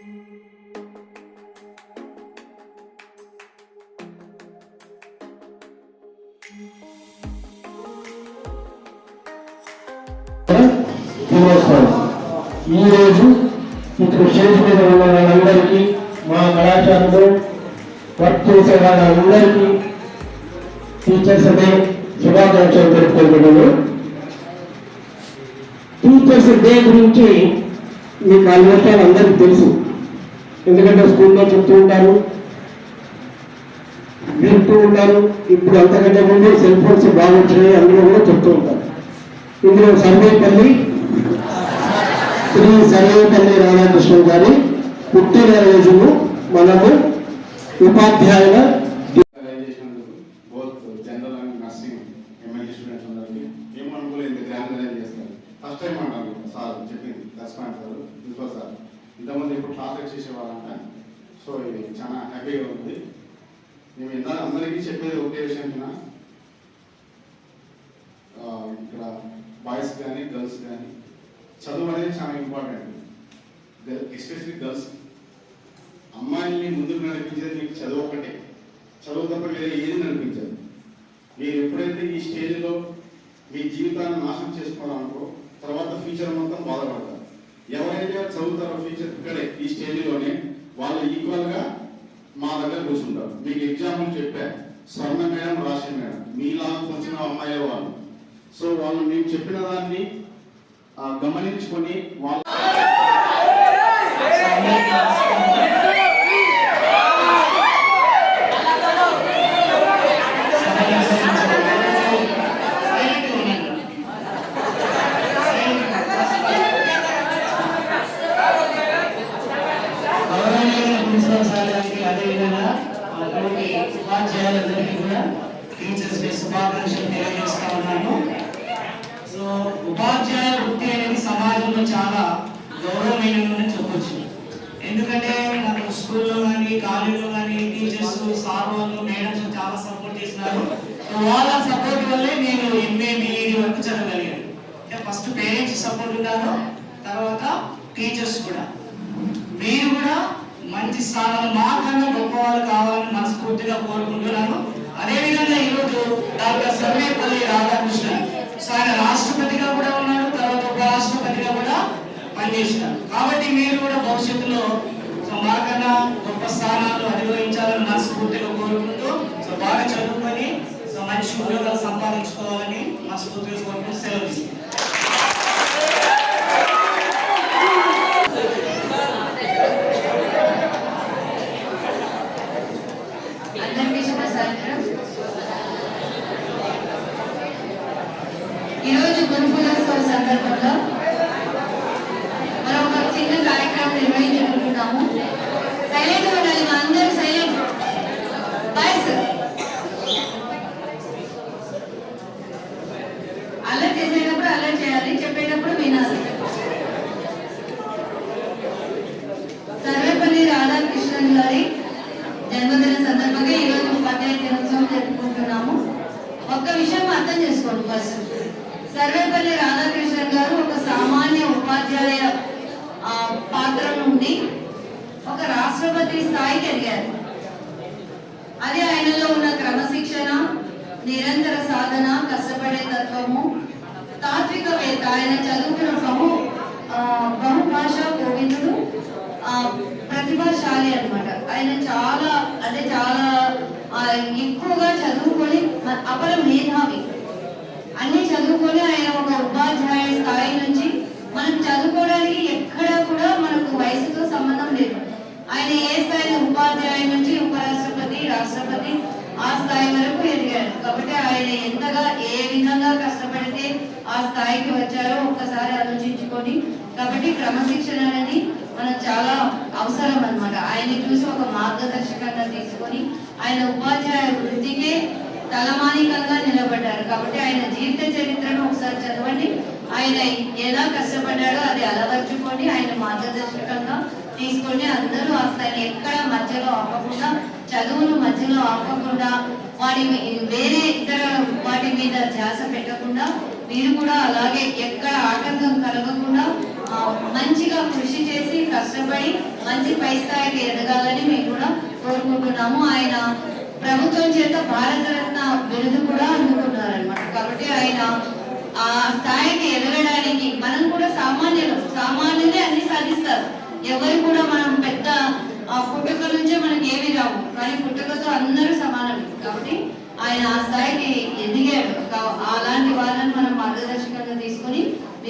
ఈరోజు ఇప్పుడు స్టేజ్ మీద ఉన్న వాళ్ళందరికీ మా కళాశాలలో వర్క్ చేసే వాళ్ళందరికీ టీచర్స్ డే శుభాకాంక్షలు తెలుపుకుంటున్నాను. టీచర్స్ డే గురించి మీకు ఆల్మోస్ట్ అందరికీ తెలుసు. ఎందుకంటే స్కూల్లో చెప్తూ ఉంటారు వింటూ ఉంటారు. ఇప్పుడు అంతకంటే ముందు సెల్ ఫోన్స్ బాగా వచ్చినాయి అందులో కూడా చెప్తూ ఉంటారు. ఇందులో సర్వేపల్లి శ్రీ సర్వేపల్లి రాధాకృష్ణ గారి పుట్టిన రోజును మనము ఉపాధ్యాయుల ఫస్ట్ టైం అంటాను సార్ చెప్పింది. లక్ష్మణ్ సార్. Principal sir. ఇంతమంది ఇప్పుడు క్లాస్ చేసేవాళ్ళంట. సో ఇది చాలా హ్యాపీగా ఉంది. మేము ఇంత అందరికీ చెప్పేది ఒకే విషయం ఇక్కడ బాయ్స్ కానీ గర్ల్స్ కానీ చదువు అనేది చాలా ఇంపార్టెంట్. Especially girls. అమ్మాయిల్ని ముందుకు నడిపించేది మీకు చదువు ఒకటే చదువు తప్ప వేరే ఏది నడిపించదు. మీరు ఎప్పుడైతే ఈ స్టేజ్లో మీ జీవితాన్ని నాశనం చేసుకోవాలనుకో తర్వాత ఫ్యూచర్ మొత్తం బాధపడతారు. ఎవరైతే చదువుతారో ఫ్యూచర్ ఇక్కడే ఈ స్టేజ్లోనే వాళ్ళు ఈక్వల్గా మా దగ్గర కూర్చుంటారు మీకు ఎగ్జాంపుల్ చెప్పా స్వర్ణ మేడం రాశి మేడం మీలాగా వచ్చిన అమ్మాయి వాళ్ళు సో వాళ్ళు మేము చెప్పిన దాన్ని గమనించుకొని వాళ్ళు గౌరవనీయులైన ప్రిన్సిపల్ సార్ అదేవిధంగా మా తోటి ఉపాధ్యాయులందరికీ కూడా టీచర్స్ డే శుభాకాంక్షలు తెలియజేస్తా ఉన్నాను. సో ఉపాధ్యాయ వృత్తి అనేది సమాజంలో చాలా గౌరవమైనదని చెప్పొచ్చు. ఎందుకంటే నాకు స్కూల్లో కానీ కాలేజీలో కానీ టీచర్స్ సార్ వాళ్ళు మేడమ్స్ చాలా సపోర్ట్ చేసినారు. సో వాళ్ళ సపోర్ట్ వల్లే నేను ఎంఏ బిఈడి వరకు చదవగలిగాను. అంటే ఫస్ట్ పేరెంట్స్ సపోర్ట్ ఉన్నారు తర్వాత టీచర్స్ కూడా. మీరు కూడా మంచి స్థానంలో మార్గంగా గొప్ప వాళ్ళు కావాలని మనస్ఫూర్తిగా కోరుకుంటున్నాను. అదేవిధంగా ఈరోజు డాక్టర్ సర్వేపల్లి రాధాకృష్ణన్ సో ఆయన రాష్ట్రపతిగా కూడా ఉన్నారు తర్వాత ఉపరాష్ట్రపతిగా కూడా పనిచేసినారు కాబట్టి మీరు కూడా భవిష్యత్తులో సో మాకన్నా గొప్ప స్థానాలు అధిరోహించాలని మనస్ఫూర్తిగా కోరుకుంటూ సో బాగా చదువుకొని సో మంచి ఉద్యోగాలు సంపాదించుకోవాలని మనస్ఫూర్తిగా కోరుకుంటూ సెలవు ఈరోజు గురుకులోత్సవ సందర్భంగా మనం ఒక చిన్న కార్యక్రమం నిర్వహించుకుంటున్నాము సైలెంట్ ఉండాలి మా అందరూ సైలెంట్ బాయ్స్ అల్లరి చేసేటప్పుడు అల్లరి చేయాలి చెప్పేటప్పుడు వినాలి సర్వేపల్లి రాధాకృష్ణన్ గారి జన్మదిన సందర్భంగా ఈ రోజు దినోత్సవం జరుపుకుంటున్నాము ఒక్క విషయం అర్థం చేసుకోండి ఫస్ట్. సర్వేపల్లి రాధాకృష్ణన్ గారు ఒక సామాన్య ఉపాధ్యాయ పాత్ర నుండి ఒక రాష్ట్రపతి స్థాయికి ఎదిగారు. అది ఆయనలో ఉన్న క్రమశిక్షణ నిరంతర సాధన కష్టపడే తత్వము తాత్వికవేత్త. ఆయన చదువుకున్న బహు ఆ, బహుభాషా ప్రతిభాశాలి అనమాట ఆయన చాలా అంటే చాలా ఎక్కువగా చదువుకొని అపర మేధావి. అన్ని చదువుకొని ఆయన ఒక ఉపాధ్యాయ స్థాయి నుంచి మనం చదువుకోవడానికి ఎక్కడ కూడా మనకు వయసుతో సంబంధం లేదు. ఆయన ఏ స్థాయి ఉపాధ్యాయ నుంచి ఉపరాష్ట్రపతి రాష్ట్రపతి ఆ స్థాయి వరకు ఎదిగారు కాబట్టి ఆయన ఎంతగా ఏ విధంగా కష్టపడితే ఆ స్థాయికి వచ్చారో ఒక్కసారి ఆలోచించుకొని కాబట్టి క్రమశిక్షణ అనేది మనకు చాలా అవసరం అన్నమాట ఆయన చూసి ఒక మార్గదర్శకంగా తీసుకొని ఆయన ఉపాధ్యాయ వృత్తికే తలమానికంగా నిలబడ్డారు. కాబట్టి ఆయన జీవిత చరిత్రను ఒకసారి చదవండి. ఆయన ఎలా కష్టపడ్డాడో అది అలవర్చుకొని ఆయన మార్గదర్శకంగా తీసుకొని అందరూ అసలు ఎక్కడ మధ్యలో ఆపకుండా చదువును మధ్యలో ఆపకుండా వాటి మీ- వేరే ఇతర వాటి మీద ధ్యాస పెట్టకుండా మీరు కూడా అలాగే ఎక్కడ ఆటంకం కలగకుండా మంచిగా కృషి చేసి కష్టపడి మంచి పై స్థాయికి ఎదగాలని మేము కూడా కోరుకుంటున్నాము. ఆయన ప్రభుత్వం చేత భారత రత్న బిరుదు కూడా అందుకున్నారనమాట కాబట్టి ఆయన ఆ స్థాయికి ఎదగడానికి మనం కూడా సామాన్యులు సామాన్యులే అన్ని సాధిస్తారు. ఎవరు కూడా మనం పెద్ద ఆ పుట్టుక నుంచే మనకి ఏమి రావు. కానీ పుట్టుకతో అందరూ సమానం కాబట్టి ఆయన ఆ స్థాయికి ఎదిగాడు. అలాంటి వాళ్ళని మనం మార్గదర్శకంగా తీసుకొని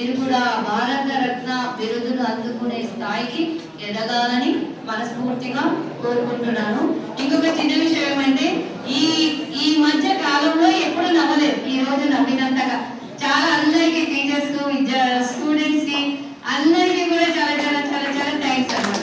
మీరు కూడా భారత రత్న బిరుదును అందుకునే స్థాయికి ఎదగాలని మనస్ఫూర్తిగా కోరుకుంటున్నాను. ఇంకొక చిన్న విషయం ఏమంటే ఈ ఈ మధ్య కాలంలో ఎప్పుడు నవ్వలేదు. ఈ రోజు నవ్వినంతగా చాలా అందరికి టీచర్స్కు విద్యా స్టూడెంట్స్కి అందరికీ కూడా చాలా చాలా చాలా చాలా థ్యాంక్స్ అన్నమాట.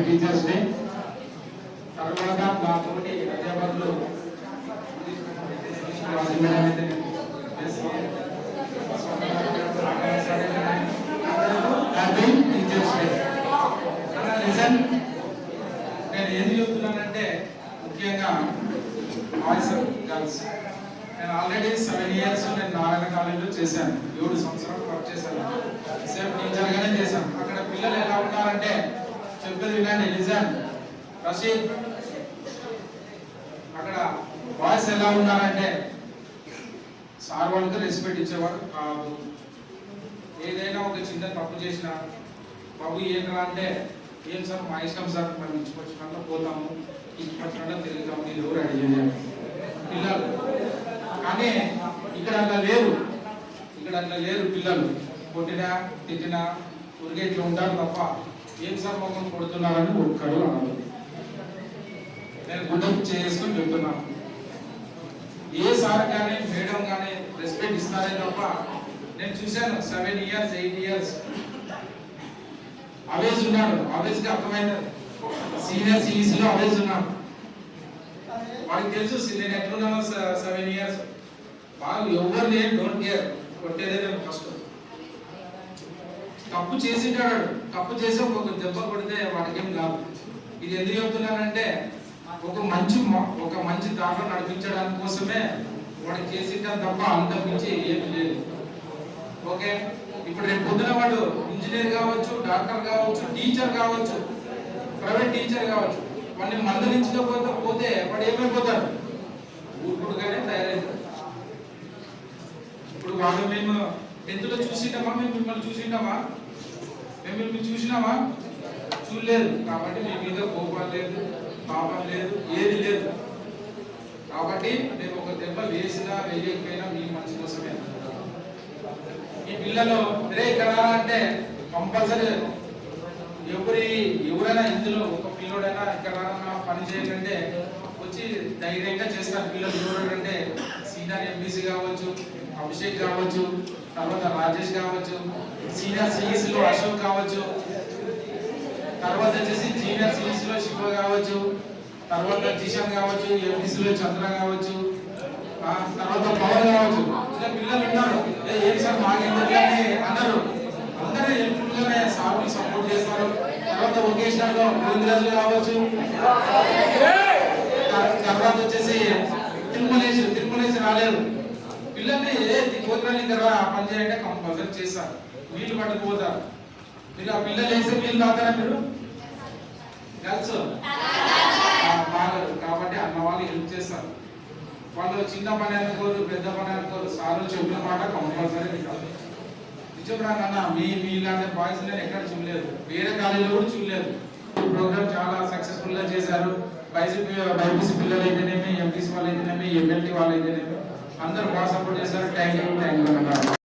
హ్యాపీ టీచర్స్ డే తర్వాత మా తోటి అధ్యాపకులు Raju happy teachers day listen నేను ఏది చెప్తున్నానంటే ముఖ్యంగా బాయ్స్ గర్ల్స్ నేను ఆల్రెడీ సెవెన్ ఇయర్స్ నేను నారాయణ కాలేజీలో చేశాను. ఏడు సంవత్సరాలు వర్క్ చేశాను. సేమ్ టీచర్గానే చేశాను. అక్కడ పిల్లలు ఎలా ఉన్నారంటే చెప్పేది వినండి నిజాం. రషీద్ అక్కడ బాయ్స్ ఎలా ఉన్నారంటే సార్ వాళ్ళకి రెస్పెక్ట్ ఇచ్చేవారు కాదు. ఏదైనా ఒక చిన్న తప్పు చేసినా బాబు ఏంట్రా అంటే ఏం సార్ మా ఇష్టం సార్ మేము ఇచ్చిపోచ్చినట్టు పోతాము ఇచ్చిపోచ్చినట్టు తిరుగుతాము మీరు ఎవరు అడిగి పిల్లలు. కానీ ఇక్కడ అట్లా లేరు. ఇక్కడ అట్లా లేరు పిల్లలు. కొట్టినా తిట్టినా ఉరిగేట్లు ఇట్లా ఉంటారు తప్ప ఏం సార్ మమ్మల్ని కొడుతున్నారని ఒక్కడు అన్నాడు నేను గుండె చేసుకుని చెప్తున్నాను ఏ సార్ కానీ మేడం కానీ రెస్పెక్ట్ ఇస్తారే తప్ప నేను చూశాను seven years eight years Awez ఉన్నాడు అవేజ్కి అర్థమైంది. సీనియర్ సిఈసి లో అవేజ్ ఉన్నాడు వాడికి తెలుసు సి- నేను ఎట్లున్నానో సెవెన్ ఇయర్స్ వాళ్ళు ఎవరు లేరు డోంట్ కేర్ కొట్టేదే నేను ఫస్ట్ తప్పు చేసింటాడు. తప్పు చేసి ఒక దెబ్బ కొడితే వాడికేం కాదు ఇది ఎందుకు చెప్తున్నానంటే ఒక మంచి ఒక మంచి దాంట్లో నడిపించడానికి కోసమే వాడు చేసింటాడు తప్ప అంత మించి ఏమి లేదు. ఓకే? ఇప్పుడు రేపు పొద్దున వాడు ఇంజనీర్ కావచ్చు డాక్టర్ కావచ్చు టీచర్ కావచ్చు ప్రైవేట్ టీచర్ కావచ్చు వాడిని మందలించకపోతే పోతే వాడు ఏమైపోతాడు? ఊరుకుడుగానే తయారవుతాడు ఇప్పుడు వాడు మేము టెన్త్లో చూసింటామా? మేము మిమ్మల్ని చూసింటామా? మిమ్మల్ని చూసినామా చూడలేదు. కాబట్టి మీ మీద కోపం లేదు పాపం లేదు ఏది లేదు. కాబట్టి నేను ఒక దెబ్బ వేసినా వేయకపోయినా మీ మంచి కోసమే. ఈ పిల్లలు రే ఇక్కడ అంటే కంపల్సరీ ఎవరి ఎవరైనా ఇందులో ఒక పిల్లోడైనా ఇక్కడ పని చేయకంటే వచ్చి ధైర్యంగా చేస్తారు. పిల్లలు ఎవరంటే సీనియర్ ఎంబీసీ కావచ్చు అభిషేక్ కావచ్చు తర్వాత రాజేష్ కావచ్చు సీనియర్ సిఈసి లో అశోక్ కావచ్చు తర్వాత వచ్చేసి జూనియర్ సిఈసి లో శివ కావచ్చు తర్వాత జిషన్ కావచ్చు ఎంపీసీలో చంద్ర కావచ్చు తర్వాత పవన్ కావచ్చు. ఇలా పిల్లలు ఉన్నారు. "ఏ, సార్ మాకెందుకు అని అన్నారు. అందరూ హెల్ప్ఫుల్గానే సార్ని సపోర్ట్ చేస్తారు. తర్వాత వొకేషనల్లో గోవిందరాజు కావచ్చు. తర్వాత వచ్చేసి తిరుమలేసి తిరుమలేసి రాలేదు పిల్లల్ని ఏ తర్వాత ఆ పని చేయంటే కంపల్సరీ చేస్తారు. వీళ్ళు పట్టుకుపోతారు. మీరు ఆ పిల్లలు వేసే వీళ్ళు తాతారా మీరు? గర్ల్స్ బాగదు కాబట్టి అన్న వాళ్ళు హెల్ప్ చేస్తారు. వాళ్ళు చిన్న పని అనుకోరు పెద్ద పని అనుకోరు. సార్లు చెప్పిన మాట కంపల్సరీ వింటారు నిజం అన్న మీ మీ ఇలాంటి బాయ్స్ నేను ఎక్కడ చూడలేదు. వేరే కాలేజీలో కూడా చూడలేదు. ప్రోగ్రామ్ చాలా సక్సెస్ఫుల్గా చేశారు. బైసీపీ బైపీసీ పిల్లలు అయితేనేమి ఎంపీసీ వాళ్ళు అయితేనేమి ఎమ్మెల్టీ వాళ్ళు అయితేనేమి అందరూ బాగా సపోర్ట్ చేశారు. థ్యాంక్ యూ థ్యాంక్ యూ అన్నారు